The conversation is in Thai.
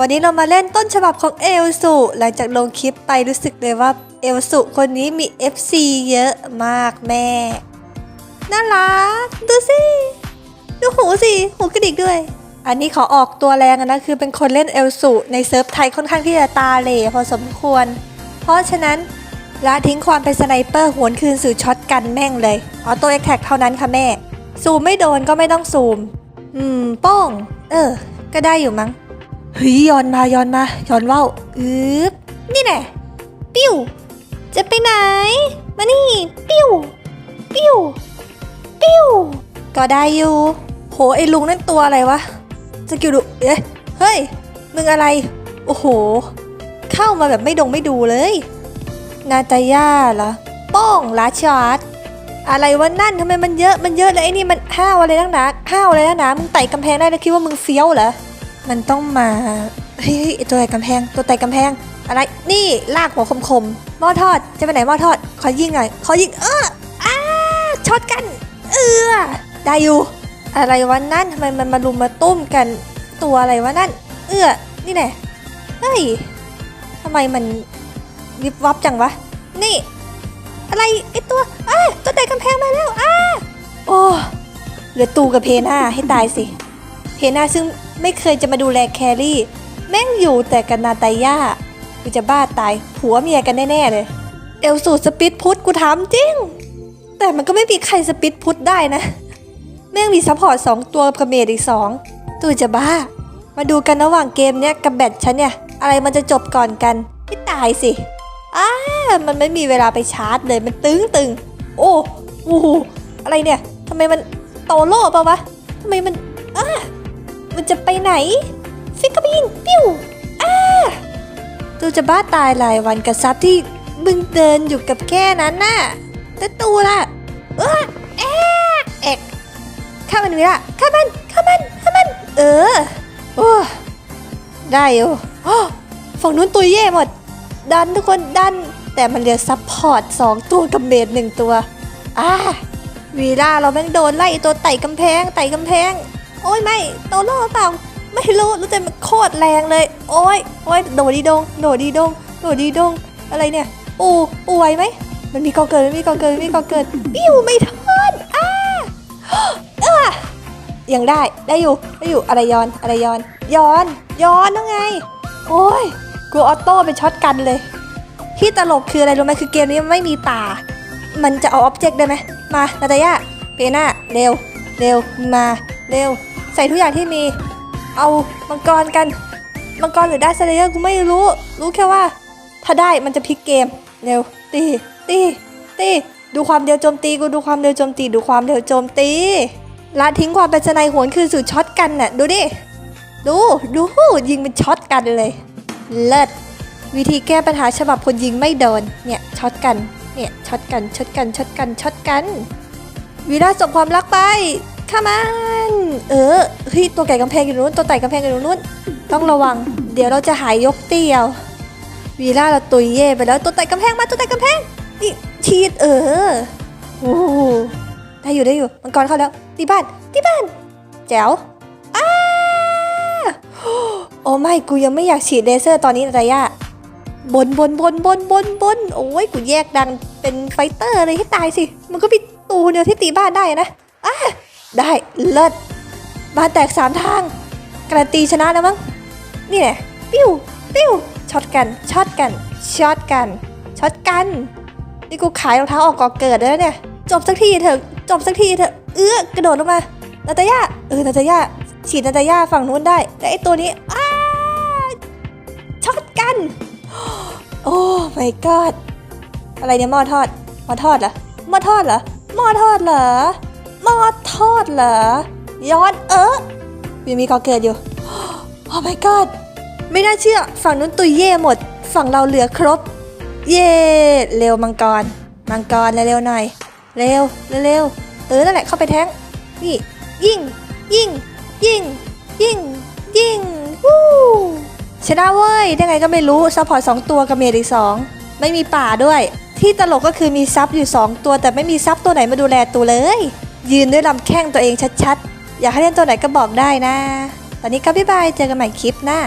วันนี้เรามาเล่นต้นฉบับของเอลสุหลังจากลงคลิปไปรู้สึกเลยว่าเอลสุคนนี้มี FC เยอะมากแม่ น่ารัก ดูสิดูหูสิหูกระดิกด้วย อันนี้ขอออกตัวแรงนะคือเป็นคนเล่นเอลสุในเซิร์ฟไทยค่อนข้างที่จะตาเหล่พอสมควร เพราะฉะนั้นละทิ้งความเป็นสไนเปอร์หวนคืนสู่ช็อตกันแม่งเลยออโต้เอ็กแท็กเท่านั้นค่ะแม่ ซูมไม่โดนก็ไม่ต้องซูม อืม โป้ง เออ ก็ได้อยู่มั้ง เฮ้ยย้อนมาย้อนมาย้อนว่าวอึ๊บนี่แน่ปิ้ว จะไปไหน มานี่ ปิ้ว ปิ้ว ปิ้ว ก็ได้อยู่ โห ไอ้ลุงนั่นตัวอะไรวะสกิลดุเอ๊ะ เฮ้ย มึงอะไร โอ้โห เข้ามาแบบไม่ดงไม่ดูเลย นาตาย่าเหรอ ป้องลาชาร์ดอะไรวะนั่นทำไมมันเยอะ มันเยอะเลยไอ้นี่มันห้าวอะไรนักหนาห้าวอะไรนักหนา มึงไต่กำแพงได้แล้วคิดว่ามึงเฟี้ยวเหรอ มันต้องมาเฮ้ยไอ้ตัวไต่กำแพงตัวไต่กำแพง อะไรนี่ลากหัวคมๆหม้อทอดจะไปไหนหม้อทอดขอยิงหน่อยขอยิงเอออ้าช็อตกัน เออได้อยู่อะไรวะนั่นทำไมมันมารุมมาตุ้มกันตัวอะไรวะนั่น เอื้อนี่แน่เฮ้ยทำไมมันวิบวับจังวะ นี่ อะไรไอตัวอ้าตัวไตกำแพงมาแล้วอ้าโอ้เหลือตูกับเพน่าให้ตายสิ เพน่าซึ่ง ไม่เคยจะมาดูแลแครี่ แม่งอยู่แต่กับนาตาย่ากูจะบ้าตายผัวเมียกันแน่ๆเลย เอลสูตรสปิดพุทธกูถามจริง แต่มันก็ไม่มีใครสปิดพุทธได้นะ แม่งมีซัพพอร์ตสองตัวกับเมดอีกสองตูจะบ้า มาดูกันระหว่างเกมเนี้ยกับแบตฉันเนี่ย อะไรมันจะจบก่อนกันไม่ตายสิอ้ามันไม่มีเวลาไปชาร์จเลยมันตึงตึงโอ้โหอะไรเนี่ยทำไมมันโตโล่ปะวะทำไมมันอ้า มันจะไปไหน ฟิกกบินปิ้วอ้าตูจะบ้าตายหลายวันกับซับที่มึงเดินอยู่กับแค่นั้นน่ะแต่ตูล่ะเออแอกแอกข้ามันวิละข้ามันข้ามันข้ามัน เออโอ้ได้อยู่อ้ฝั่งนู้นตัวเย่หมด ดันทุกคนดัน แต่มันเหลือซับพอร์ตสองตัวกับเมดหนึ่งตัวอ่าวีล่าเราแม่งโดนไล่ตัวไต่กำแพงไต่กำแพง อ้ยไม่โตโล่เปล่า ไม่รู้รู้แต่มันโคตรแรงเลย โอ้ยโอ้ยโดดดีดงโดดดีดงโดดดีดงอะไรเนี่ย ปูปูไหวไหมมันมีกอเกิดมันมีกอเกิดมันมีกอเกิดปิ้วไม่ทอนอ้าเออยังได้ได้อยู่ได้อยู่อะไรย้อนอะไรย้อนย้อนย้อนนั่งไง โอ้ยกูออโต้เป็นช็อตกันเลย ที่ตลกคืออะไรรู้ไหมคือเกมนี้ไม่มีป่ามันจะเอาอ็อบเจกต์ได้ไหมมานาตาย่าเปน่าเร็ว เร็วมา เร็ว ใส่ทุกอย่างที่มี เอามังกรกัน มังกรหรือได้สเลเยอร์กูไม่รู้ รู้แค่ว่า ถ้าได้มันจะพลิกเกม เร็ว ตี ตี ตี ดูความเร็วโจมตีกูดูความเร็วโจมตี ดูความเร็วโจมตีละทิ้งความเป็นสไนหวนคือสู่ช็อตกันน่ะ ดูดิ ดู ดูยิงเป็นช็อตกันเลย เลิศ วิธีแก้ปัญหาฉบับคนยิงไม่โดน เนี่ยช็อตกัน เนี่ยช็อตกัน ช็อตกัน ช็อตกัน ช็อตกัน วีระส่งความรักไป ข้ามันเออเฮ้ยตัวไก่กำแพงอยู่นู้นตัวไต่กำแพงอยู่นู้นต้องระวัง เดี๋ยวเราจะหายยกเตี้ยววีระเราตุยเย่ไปแล้วตัวไต่กำแพงมาตัวไต่กำแพงนี่ชีดเออโอ้ได้อยู่ได้อยู่มังกรเข้าแล้วตีบ้านตีบ้านแจ๋วอ้าโอ้ไม่กูยังไม่อยากฉีดเลเซอร์ตอนนี้นะย่าบนบนบนบนบนบนโอ้ยกูแยกดังเป็นไฟเตอร์เลยให้ตายสิ มันก็มีตูเดียวที่ตีบ้านได้นะอะ ได้เลิศบานแตกสามทางการันตีชนะแล้วมั้งนี่แหละปิ้วปิ้วช็อตกันช็อตกันช็อตกันช็อตกัน นี่กูขายรองเท้าออกก่อเกิดแล้วเนี่ย จบสักทีเถอะจบสักทีเถอะเอื้อกระโดดลงมานาตาย่าเออนาตาย่าฉีดนาตาย่าฝั่งนู้นได้ แต่ไอตัวนี้อ้าช็อตกัน โอ้ my god อะไรเนี่ยหม้อทอดหม้อทอดเหรอหม้อทอดเหรอหม้อทอดเหรอ หม้อทอดเหรอ ย้อนเออยังมีกอเกิดอยู่ โอ้ my god ไม่น่าเชื่อ ฝั่งนู้นตุยเย่หมด ฝั่งเราเหลือครบ เย่เร็วมังกร มังกรเร็วๆหน่อย เร็ว เร็วเออ นั่นแหละเข้าไปแทงนี่ ยิง ยิง ยิง ยิง ยิงวู้ชนะเว้ย ได้ไงก็ไม่รู้ซัพพอร์ตสองตัวกับเมดอีกสอง ไม่มีป่าด้วย ที่ตลกก็คือมีซับอยู่ 2 ตัว แต่ไม่มีซับตัวไหนมาดูแลตัวเลย ยืนด้วยลำแข้งตัวเองชัดๆ อยากให้เล่นตัวไหนก็บอกได้นะ ตอนนี้ก็บ๊ายบาย เจอกันใหม่คลิปหน้า